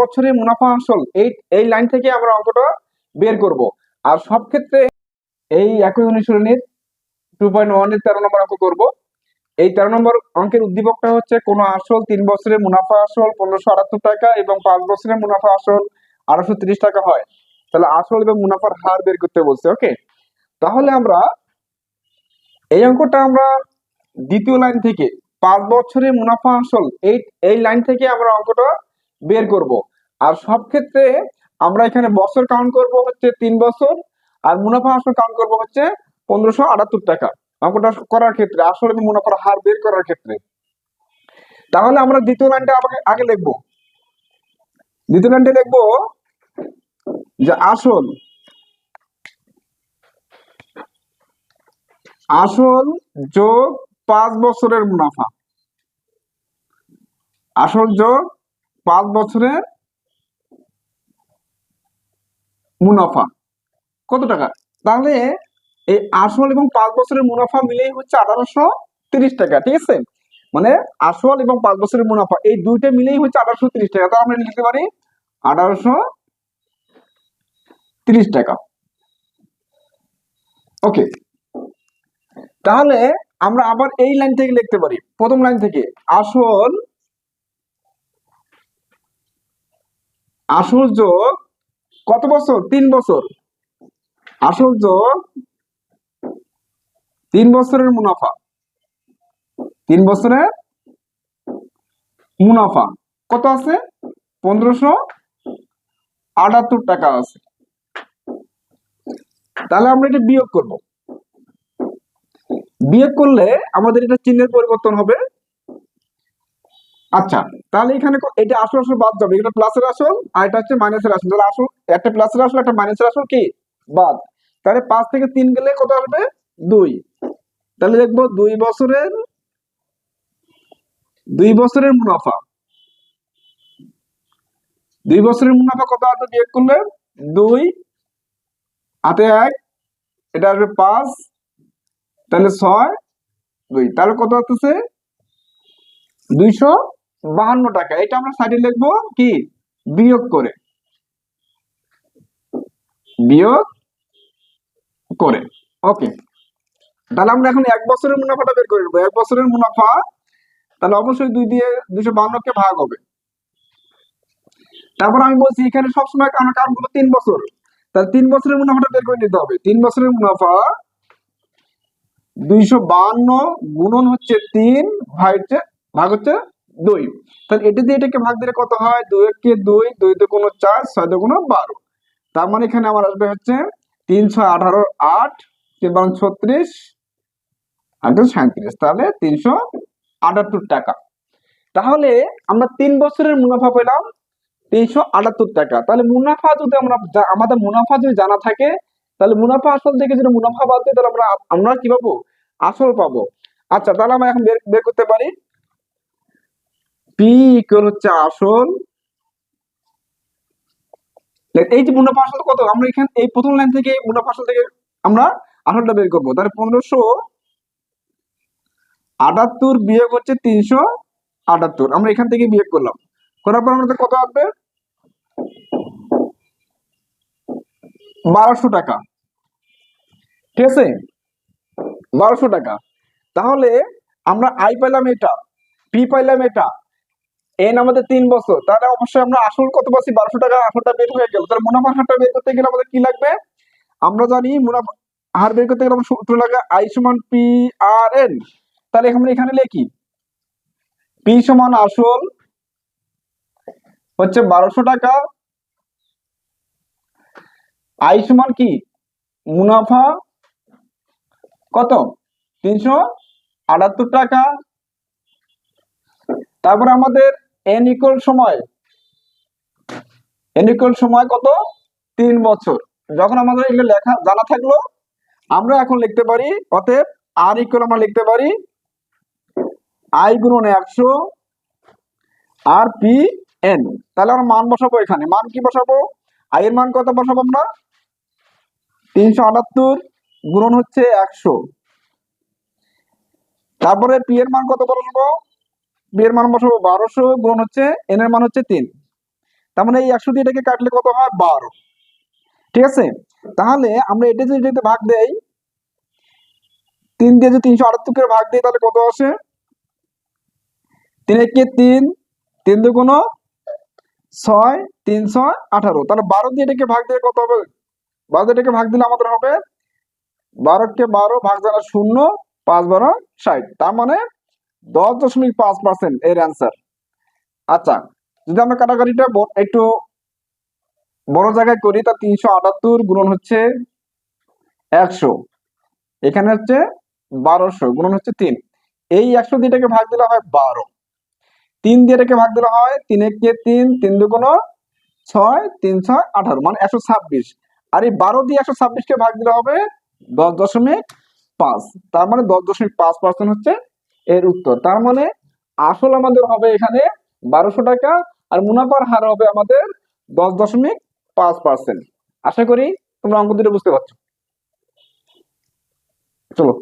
বছরে মুনাফা আসল, এই এই লাইন থেকে আমরা অঙ্কটা বের করব। আর সব ক্ষেত্রে এই একই অনুশীলনীর টু পয়েন্ট ওয়ানের তেরো নম্বর অঙ্ক করব। এই তেরো নম্বর অঙ্কের উদ্দীপকটা হচ্ছে, কোনো আসল তিন বছরের মুনাফা আসল পনেরোশো আটাত্তর টাকা এবং পাঁচ বছরের মুনাফা আসল আড়াইশো তিরিশ টাকা হয়। তাহলে আসল এবং মুনাফার হার বের করতে বলছে ওকে তাহলে আমরা এই অঙ্কটা আমরা দ্বিতীয় লাইন থেকে পাঁচ বছরের মুনাফা আসল, এই এই লাইন থেকে আমরা অঙ্কটা বের করব। আর সব ক্ষেত্রে আমরা এখানে বছর কাউন্ট করব হচ্ছে তিন বছর, আর মুনাফা আসল কাউন্ট করব হচ্ছে পনেরোশো আটাত্তর টাকা। অঙ্কটা করার ক্ষেত্রে, আসল মুনাফার হার বের করার ক্ষেত্রে। তাহলে আমরা দ্বিতীয় লাইনটা আগে লিখব। দ্বিতীয় লাইনটা লিখব যে আসল আসল যোগ পাঁচ বছরের মুনাফা। আসল যোগ পাঁচ বছরের মুনাফা। কত টাকা? তাহলে এই আসল এবং পাঁচ বছরের মুনাফা মিলেই হচ্ছে আঠারোশো তিরিশ টাকা, ঠিক আছে? মানে আসল এবং পাঁচ বছরের মুনাফা, এই দুইটা মিলেই হচ্ছে আঠারোশো তিরিশ টাকা। তাহলে আমরা লিখতে পারি আঠারোশো তিরিশ টাকা। ওকে। তাহলে আমরা আবার এই লাইন থেকে লিখতে পারি। প্রথম লাইন থেকে, আসল আসল যোগ কত বছর? তিন বছর। আসল যোগ তিন বছরের মুনাফা। তিন বছরের মুনাফা। কত আছে? পনেরোশো আটাত্তর টাকা আছে। তাহলে আমরা এটা বিয়োগ করব। বিয়োগ করলে আমাদের এটা চিহ্নের পরিবর্তন হবে আচ্ছা তাহলে এখানে এটা আসল আসল বাদ যাবে এটা প্লাসের আসল আর এটা হচ্ছে মাইনাসের আসল। তাহলে আসল, একটা প্লাসের আসল, একটা মাইনাসের আসল কি? বাদ। তাহলে পাঁচ থেকে তিন গেলে কত আসবে দুই। তাহলে দেখব দুই বছরের দুই বছরের মুনাফা। দুই বছরের মুনাফা কত আসবে বিয়োগ করলে? দুই। হাতে এক, এটা আসবে পাঁচ। তাহলে ছয়, দুই। তাহলে কত আসতেছে? দুইশো বাহান্ন টাকা। এটা আমরা সাইডে লিখব কি? বিয়োগ করে। বিয়োগ করে। ওকে। তাহলে আমরা এখন এক বছরের মুনাফাটা বের করে নেব। এক বছরের মুনাফা, তাহলে অবশ্যই দুই দিয়ে দুইশো বাহান্নকে ভাগ হবে। তারপর আমি বলছি, এখানে সবসময় আমার কারণ হলো তিন বছর। তাহলে তিন বছরের মুনাফাটা বের করে নিতে হবে। তিন বছরের মুনাফা দুইশো বাহান্ন গুণন হচ্ছে তিন, ভাগ হচ্ছে ভাগ হচ্ছে দুই। তাহলে এটা দিয়ে এটাকে ভাগ দিলে কত হয়? দুই একে দুই দুই দু কোনো চার, ছয় দু কোনো বারো। তার মানে এখানে আমার আসবে হচ্ছে তিন, ছয়, আঠারো, আট, তিন বারো ছত্রিশ আঠারো সাঁত্রিশ তাহলে তিনশো আটাত্তর টাকা। তাহলে আমরা তিন বছরের মুনাফা পেলাম তিনশো আটাত্তর টাকা। তাহলে মুনাফা যদি আমরা আমাদের মুনাফা যদি জানা থাকে, তাহলে মুনাফা আসল থেকে যদি মুনাফা বাদ দিই, তাহলে আমরা আমরা কি পাবো? আসল পাবো। আচ্ছা তাহলে আমরা এখন বের বের করতে পারি। পি ইকুয়াল হচ্ছে আসল। এই যে মুনাফা আসল কত? আমরা এখানে, এই প্রথম লাইন থেকে মুনাফা আসল থেকে আমরা আসলটা বের করব। তাহলে পনেরোশো আটাত্তর বিয়োগ হচ্ছে তিনশো আটাত্তর। আমরা এখান থেকে বিয়োগ করলাম। করার পর আমাদের কত আসবে? বারোশো টাকা। ঠিক আছে? বারোশো টাকা। তাহলে আমরা আই পাইলাম এটা পি পাইলাম এটা। এন আমাদের তিন বছর। তাহলে অবশ্যই আমরা আসল কত পাচ্ছি? বারোশো টাকা আসলটা বের হয়ে গেল। তাহলে মুনাফা হারটা বের করতে গেলে আমাদের কি লাগবে? আমরা জানি মুনাফা হার বের করতে গেলে আমার সূত্র লাগে আই সমান পি আর এন তাহলে আমরা এখানে লিখি। পি সমান আসল হচ্ছে বারোশো টাকা। আই সমান কি? মুনাফা কত? তিনশো আটাত্তর টাকা। তারপর আমাদের এন ইকুয়াল সময়। এন ইকুয়াল সময় কত? তিন বছর। যখন আমাদের এগুলো লেখা, জানা থাকল, আমরা এখন লিখতে পারি, অতএব আর ইকুয়াল আমরা লিখতে পারি আই গুণন একশো আর পি এন তাহলে আমরা মান বসাবো এখানে। মান কি বসাবো? আই এর মান কত বসাবো আমরা? তিনশো আটাত্তর গুণন হচ্ছে একশো। তারপরে পি এর মান কত বসাবো? এর মান বসাবো বারোশো গুণন হচ্ছে এন এর মান হচ্ছে তিন। তার মানে এই একশো দিয়ে এটাকে কাটলে কত হয়? বারো। ঠিক আছে? তাহলে আমরা এটা যদি এটাতে ভাগ দেই, তিন দিয়ে যদি তিনশো আটাত্তর ভাগ দিই, তাহলে কত আসে? তিন একে তিন তিন দুগুণ ছয় তিন ছয় আঠারো। তাহলে বারো দিয়ে এটাকে ভাগ দিলে কত হবে? বারো দিয়ে এটাকে ভাগ দিলে আমাদের হবে, বারোকে বারো ভাগ জানা শূন্য, পাঁচ বারো ষাট। তার মানে দশ দশমিক পাঁচ পার্সেন্ট এর অ্যান্সার আচ্ছা যদি আমরা কাটাকাটিটা একটু বড় জায়গায় করি, তা তিনশো আটাত্তর গুণন হচ্ছে একশো। এখানে হচ্ছে বারোশো, গুণন হচ্ছে তিন। এই একশো দিয়ে ভাগ দিলে হয় বারো। তিন দিয়ে এটাকে ভাগ দিলে হয় তিন একে তিন তিন দুগুণ ছয়, তিন ছয়, আঠারো মানে একশো ছাব্বিশ। আর এই বারো দিয়ে একশো ছাব্বিশকে ভাগ দিলে হবে দশ দশমিক পাঁচ। তার মানে দশ দশমিক পাঁচ পার্সেন্ট হচ্ছে এর উত্তর। তার মানে আসল আমাদের হবে এখানে বারোশো টাকা আর মুনাফার হার হবে আমাদের দশ দশমিক পাঁচ পার্সেন্ট আশা করি তোমরা অঙ্ক দুটো বুঝতে পারছ। চলো।